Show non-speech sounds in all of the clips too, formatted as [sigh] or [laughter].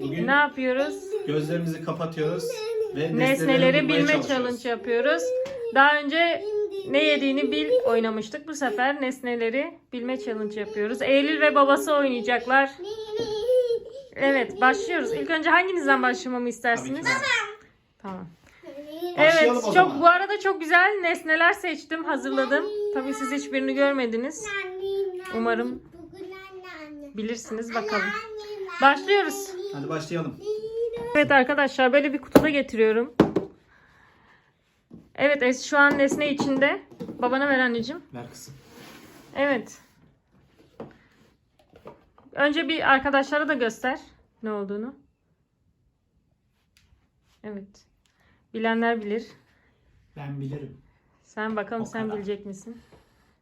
Bugün Ne yapıyoruz? gözlerimizi kapatıyoruz ve Nesneleri bilme challenge yapıyoruz. Daha önce ne yediğini bil oynamıştık. Bu sefer nesneleri bilme challenge yapıyoruz. Eylül ve babası oynayacaklar. Evet başlıyoruz. İlk önce hanginizden başlamamı Tabii istersiniz? ki Tamam. Başlayalım Evet, o çok zaman. bu arada çok güzel nesneler seçtim, hazırladım. Tabii siz hiçbirini görmediniz. Umarım bilirsiniz bakalım. Başlıyoruz. Hadi başlayalım. Evet arkadaşlar böyle bir kutuda getiriyorum. Evet şu an nesne içinde. Babana ver anneciğim. Ver kızım. Evet. Önce bir arkadaşlara da göster ne olduğunu. Evet. Bilenler bilir. Ben bilirim. Sen bakalım O sen kadar. bilecek misin?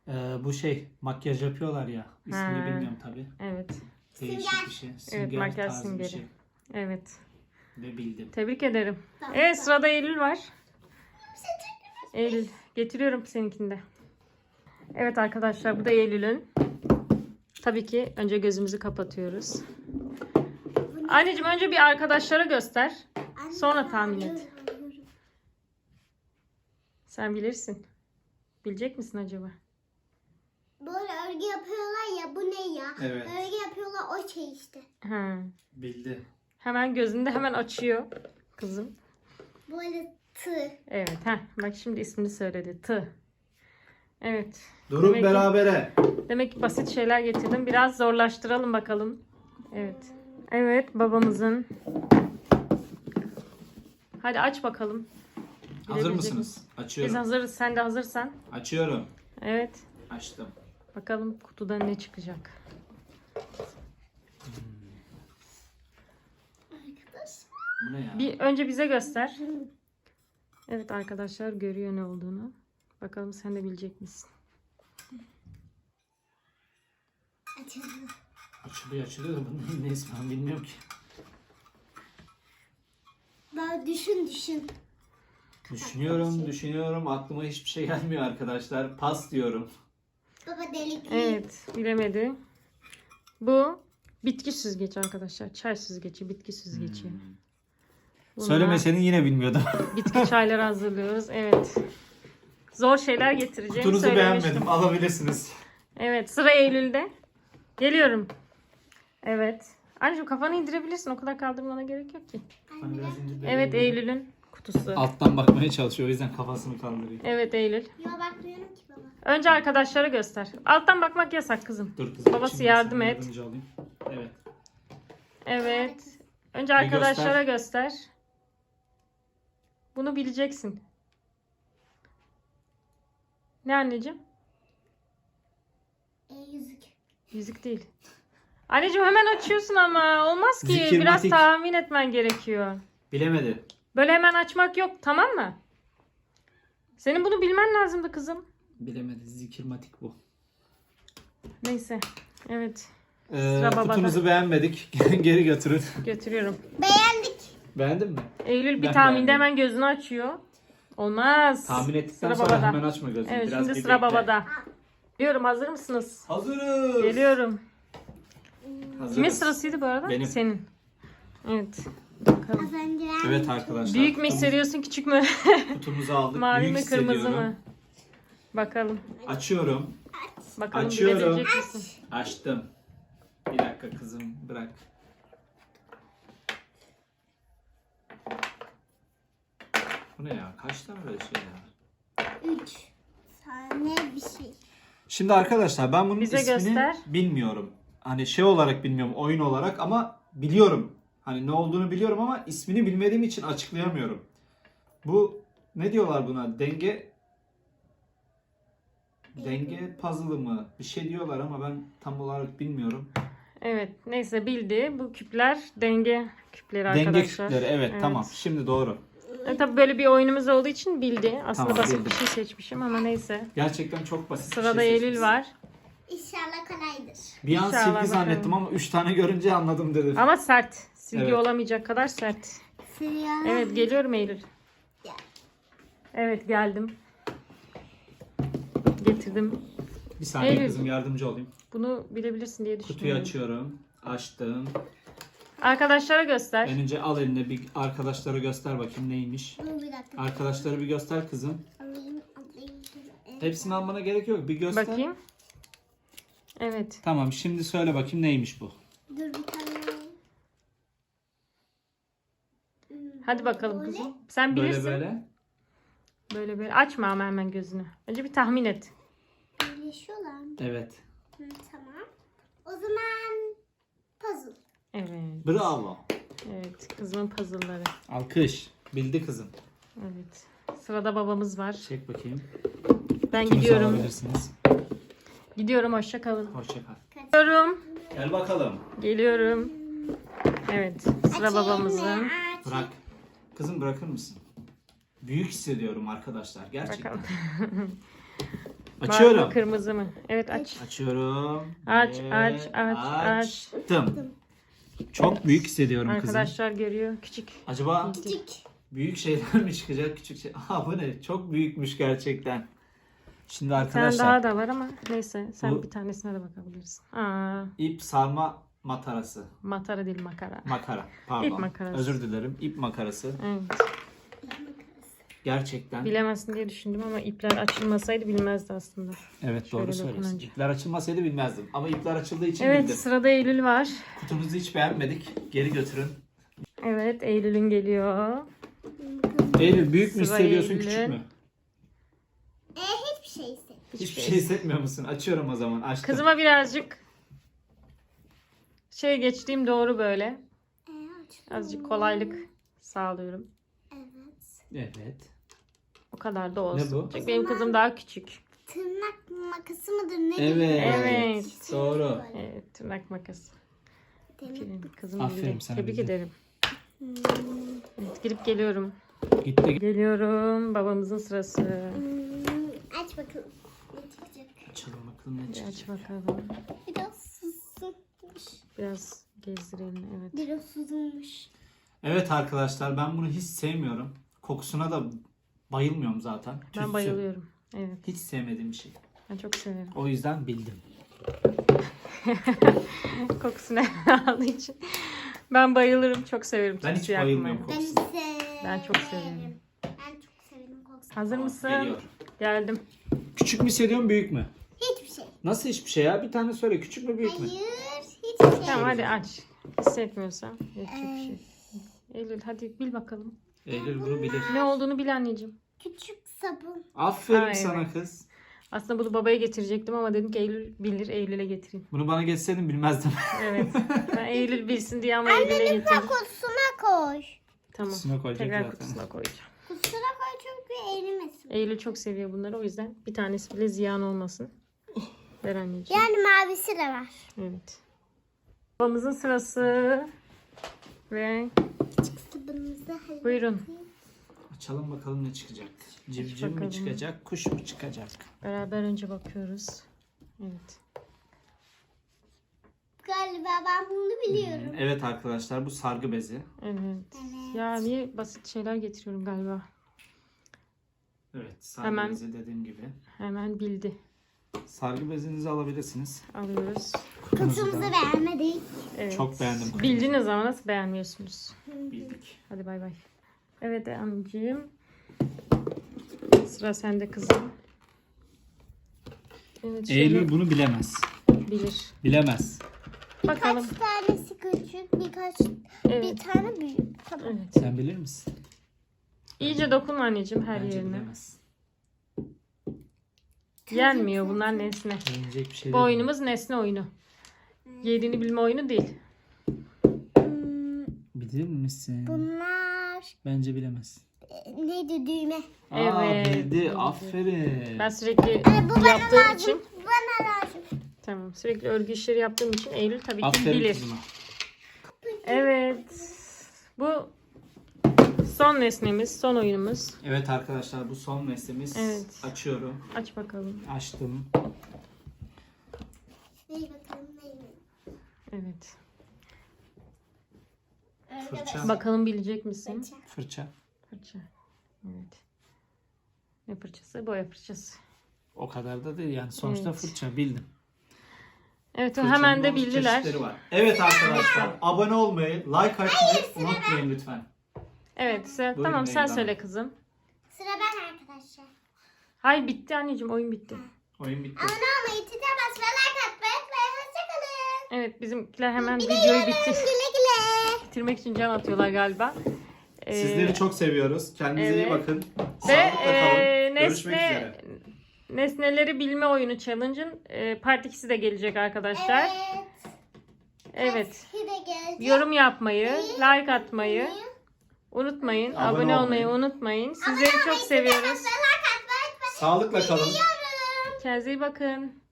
Ee, bu şey makyaj yapıyorlar ya. İsmini Ha. bilmiyorum tabi. Evet. Değişik bir şey. Sünger makyaj tarzı bir süngeri. şey. Evet. Ve bildim. Tebrik ederim. Evet sırada Eylül var. Eylül getiriyorum seninkinde. Evet arkadaşlar bu da Eylül'ün. Tabii ki önce gözümüzü kapatıyoruz. Anneciğim önce bir arkadaşlara göster. Sonra tahmin et. Sen bilirsin. Bilecek misin acaba? Ya bu ne ya? Evet. Örgü yapıyorlar o şey işte. Ha. Bildi. Hemen gözünde hemen açıyor kızım. Böyle tığ. Evet. Heh, bak şimdi ismini söyledi. Tı. Evet. Durum Demek ki- berabere. Demek ki basit şeyler getirdim. Biraz zorlaştıralım bakalım. Evet. Evet babamızın. Hadi aç bakalım. Hazır mısınız? misin? Biz Açıyorum. hazırız. Sen de hazırsan. Açıyorum. Evet. Açtım. Bakalım kutuda ne çıkacak. Bu ne ya? Bir önce bize göster. Evet arkadaşlar görüyor ne olduğunu. Bakalım sen de bilecek misin? Açıldı. Açılıyor açılıyor da bunun ne ismi ben bilmiyorum ki. Böyle düşün düşün. Düşünüyorum, düşünüyorum. Aklıma hiçbir şey gelmiyor arkadaşlar. Pas diyorum. Baba delikli. Evet bilemedi. Bu bitki süzgeci arkadaşlar. Çay süzgeci, bitki süzgeci. Bunlar- Söylemesenin yine bilmiyordum. [laughs] Bitki çayları hazırlıyoruz. Evet. Zor şeyler getireceğim. Kutunuzu beğenmedim. Alabilirsiniz. Evet sıra Eylül'de. Geliyorum. Evet. Anneciğim kafanı indirebilirsin. O kadar kaldırmana gerek yok ki. Hani biraz ince Evet Eylül'ün kutusu. Alttan bakmaya çalışıyor. O yüzden kafasını kaldırıyor. Evet Eylül. Yo bakmıyorum ki baba. Önce arkadaşlara göster. Alttan bakmak yasak kızım. Dur kızım. Babası yardım et. yardımcı olayım. Evet. Evet. Önce arkadaşlara göster. Bunu bileceksin. Ne anneciğim? E yüzük. Yüzük değil. Anneciğim hemen açıyorsun ama olmaz ki. Zikirmatik. Biraz tahmin etmen gerekiyor. Bilemedi. Böyle hemen açmak yok tamam mı? Senin bunu bilmen lazımdı kızım. Bilemedi. Zikirmatik bu. Neyse. Evet. Ee, Sıra babada. kutunuzu beğenmedik. [laughs] Geri götürün. Götürüyorum. Beğendik. Beğendin mi? Eylül bir Ben tahminde beğendim. hemen gözünü açıyor. Olmaz. Tahmin ettikten Sıra sonra babada. hemen açma gözünü. Evet Biraz şimdi bir sıra bekle. babada. Diyorum hazır mısınız? Hazırız. Geliyorum. Hazırız. Kimin sırasıydı bu arada? Benim. Senin. Evet. Bakalım. Az önce Evet arkadaşlar. Büyük mü kutumuz- hissediyorsun küçük mü? Kutumuzu aldık. Mavi Büyük mi kırmızı hissediyorum. mı? Bakalım. Açıyorum. Bakalım Açıyorum. bilebilecek misin? Açtım. Bir dakika kızım bırak. Bu ne ya? Kaç tane böyle şey ya? üç tane bir şey. Şimdi arkadaşlar ben bunun Bize ismini göster. bilmiyorum. Hani şey olarak bilmiyorum oyun olarak ama biliyorum. Hani ne olduğunu biliyorum ama ismini bilmediğim için açıklayamıyorum. Bu ne diyorlar buna? Denge Denge puzzle'ı mı? Bir şey diyorlar ama ben tam olarak bilmiyorum. Evet. Neyse bildi. Bu küpler denge küpleri Denge arkadaşlar. küpleri evet, tamam. Şimdi doğru. E, tabii böyle bir oyunumuz olduğu için bildi. Aslında Tamam, basit bir şey seçmişim ama neyse. Gerçekten çok basit. bir Sırada şey Eylül seçmişsin. var. İnşallah kolaydır. Bir an İnşallah silgi bakalım. zannettim ama 3 tane görünce anladım dedim. Ama sert. Silgi Evet. olamayacak kadar sert. Siyah. Evet geliyorum Eylül. Gel. Evet geldim. Getirdim. Bir saniye Eylül. kızım yardımcı olayım. Bunu bilebilirsin diye düşünüyorum. Kutuyu açıyorum. Açtım. Arkadaşlara göster. Ben önce al eline bir arkadaşlara göster bakayım neymiş. Dur bir dakika. Arkadaşları bir göster kızım. Alayım alayım. Hepsini almana gerek yok. Bir göster. Bakayım. Evet. Tamam şimdi söyle bakayım neymiş bu. Dur bir tane. Hadi bakalım Böyle. kızım. Sen bilirsin. Böyle Böyle böyle. böyle. Açma ama hemen gözünü. Önce bir tahmin et. Birleşiyorlar mı? Evet. Hı, tamam. O zaman puzzle. Evet. Bravo. Evet. Kızımın puzzle'ları. Alkış. Bildi kızım. Evet. Sırada babamız var. Çek bakayım. Ben Kimse gidiyorum. alabilirsiniz. Gidiyorum. Hoşça kalın. Hoşça kal. Gidiyorum. Gel bakalım. Geliyorum. Evet. Sıra Aç babamızın. aç. Bırak. Kızım bırakır mısın? Büyük hissediyorum arkadaşlar. Gerçekten. Bakalım. [laughs] Mavi mi, Açıyorum. kırmızı mı? Evet aç. Açıyorum. Aç, Ve aç, aç, aç. Açtım. Çok büyük hissediyorum kızım. Arkadaşlar görüyor. Küçük. Acaba Küçük. büyük şeyler mi çıkacak küçük şey? Aa bu ne? Çok büyükmüş gerçekten. Şimdi Bir tane arkadaşlar daha da var ama neyse sen Bu- bir tanesine de bakabilirsin. Aa, ip sarma matarası. matara değil makara. Makara. Pardon. İp makarası. Özür dilerim. İp makarası. Evet. Gerçekten. Bilemezsin diye düşündüm ama ipler açılmasaydı bilmezdi aslında. Evet doğru Şöyle söylüyorsun. dokununca. İpler açılmasaydı bilmezdim. Ama ipler açıldığı için Evet bildim. sırada Eylül var. Kutumuzu hiç beğenmedik. Geri götürün. Evet Eylül'ün geliyor. Eylül büyük mü Sıra hissediyorsun Eylül'ün. küçük mü? E, hiçbir şeyse. Hiçbir şey hissetmiyor musun? Açıyorum o zaman. Açtım. Kızıma birazcık şey geçtiğim doğru böyle. E, aç. Azıcık kolaylık sağlıyorum. Evet. Evet. O kadar da olsun. Ne bu? Çünkü benim kızım daha küçük. Tırnak makası mıdır ne? Evet. Evet. Doğru. Evet tırnak makası. Aferin kızım Aferin bildi. sana Tebrik bildi. ederim. Hmm. Evet, girip geliyorum. Gitti. Geliyorum. Babamızın sırası. Hmm, aç bakalım. Ne çıkacak? Açalım bakalım ne Bir çıkacak. aç bakalım. Biraz susuzmuş. Biraz gezdirelim. Evet. Biraz susuzmuş. Evet arkadaşlar ben bunu hiç sevmiyorum. Kokusuna da bayılmıyorum zaten. Ben Tütsü. bayılıyorum. Evet. Hiç sevmediğim bir şey. Ben çok severim. O yüzden bildim. [laughs] Kokusunu aldığı için. Ben bayılırım. Çok severim. Ben hiç tütsü yakmayı. bayılmıyorum. Ben Kokusu. ise... Ben çok severim. Ben çok severim kokusunu. Hazır mısın? Geliyor. Geldim. Küçük mü hissediyorsun büyük mü? Hiçbir şey. Nasıl hiçbir şey ya? Bir tane söyle. Küçük mü büyük mü? Hayır. Şey. Tamam hadi aç. Hissetmiyorsan. Yapacak bir şey. Eylül hadi bil bakalım. Eylül bunu bilir. Ne olduğunu bil anneciğim. Küçük sabun. Aferin Aa, sana evet. kız. Aslında bunu babaya getirecektim ama dedim ki Eylül bilir. Eylül'e getireyim. Bunu bana geçseydin bilmezdim. [laughs] Evet. Ben Eylül bilsin diye ama Eylül'e getirdim. Kutusuna koy. Tamam. Kutusuna koyacak Tekrar zaten. kutusuna koyacağım. Kutusuna koy çünkü erimesin. Eylül çok seviyor bunları o yüzden bir tanesi bile ziyan olmasın. Ver anneciğim. Yani mavisi de var. Evet. Babamızın sırası. Ve Sabunumuzu halledin. buyurun. Açalım bakalım ne çıkacak. Civciv mi çıkacak, kuş mu çıkacak? Beraber önce bakıyoruz. Evet. Galiba ben bunu biliyorum. Evet arkadaşlar bu sargı bezi. Evet. Evet. Ya niye basit şeyler getiriyorum galiba. Evet sargı Hemen. bezi dediğim gibi. Hemen bildi. Sargı bezinizi alabilirsiniz. Alıyoruz. Kutumuzu beğenmedik. Evet. Çok beğendim kutumuzu. Bildiniz ama nasıl beğenmiyorsunuz? bildik. Hadi bay bay. Evet anneciğim. Sıra sende kızım. Evet şöyle Eylül bunu bilemez. bilir. Bilemez. Bakalım. Birkaç tanesi küçük, birkaç Evet. bir tane büyük. Tamam. Evet. Sen bilir misin? İyice dokunma anneciğim her Bence yerine. bilemez. Yenmiyor bunlar nesne. Yenecek bir şey Bu değil. oyunumuz nesne oyunu. Yediğini bilme oyunu değil. Hmm, Bilir misin? bunlar Bence bilemez. e, neydi düğme? Aa, Evet, bildi. bildi. Aferin. Ben sürekli Ay, bu bana yaptığım lazım. için Bana lazım. tamam sürekli örgü işleri yaptığım için Eylül tabii ki Aferin bilir. kızıma. Evet. Bu son nesnemiz, son oyunumuz. Evet arkadaşlar bu son nesnemiz. Evet. Açıyorum. Aç bakalım. Açtım. Bakalım? Evet. Fırça. Bakalım bilecek misin? Fırça. Fırça. Fırça. Evet. Ne fırçası? Boya fırçası. O kadar da değil yani. Sonuçta Evet. fırça bildim. Evet Fırçanın hemen de onun bildiler. çeşitleri var. Evet arkadaşlar abone olmayı, like atmayı unutmayın lütfen. Evet sen- Buyurun tamam sen Neyda. söyle kızım. Sıra ben arkadaşlar. Hayır bitti anneciğim oyun bitti. Oyun bitti. Abone olmayı, tite basmayı, like atmayı unutmayın. Hoşçakalın. Evet bizimkiler hemen Bir de videoyu yarın bitir güle güle. bitirmek için can atıyorlar galiba. Ee, Sizleri çok seviyoruz. Kendinize iyi evet. bakın. Ve Sağlıkla kalın. e, Görüşmek nesne üzere. nesneleri bilme oyunu challenge'ın e, part 2'si de gelecek arkadaşlar. Evet. Evet. Bir de gelecek. Yorum yapmayı, like atmayı unutmayın. Abone Abone, olmayı olmayı. unutmayın. Sizleri çok seviyoruz. Sağlıkla kalın. Kendinize iyi bakın.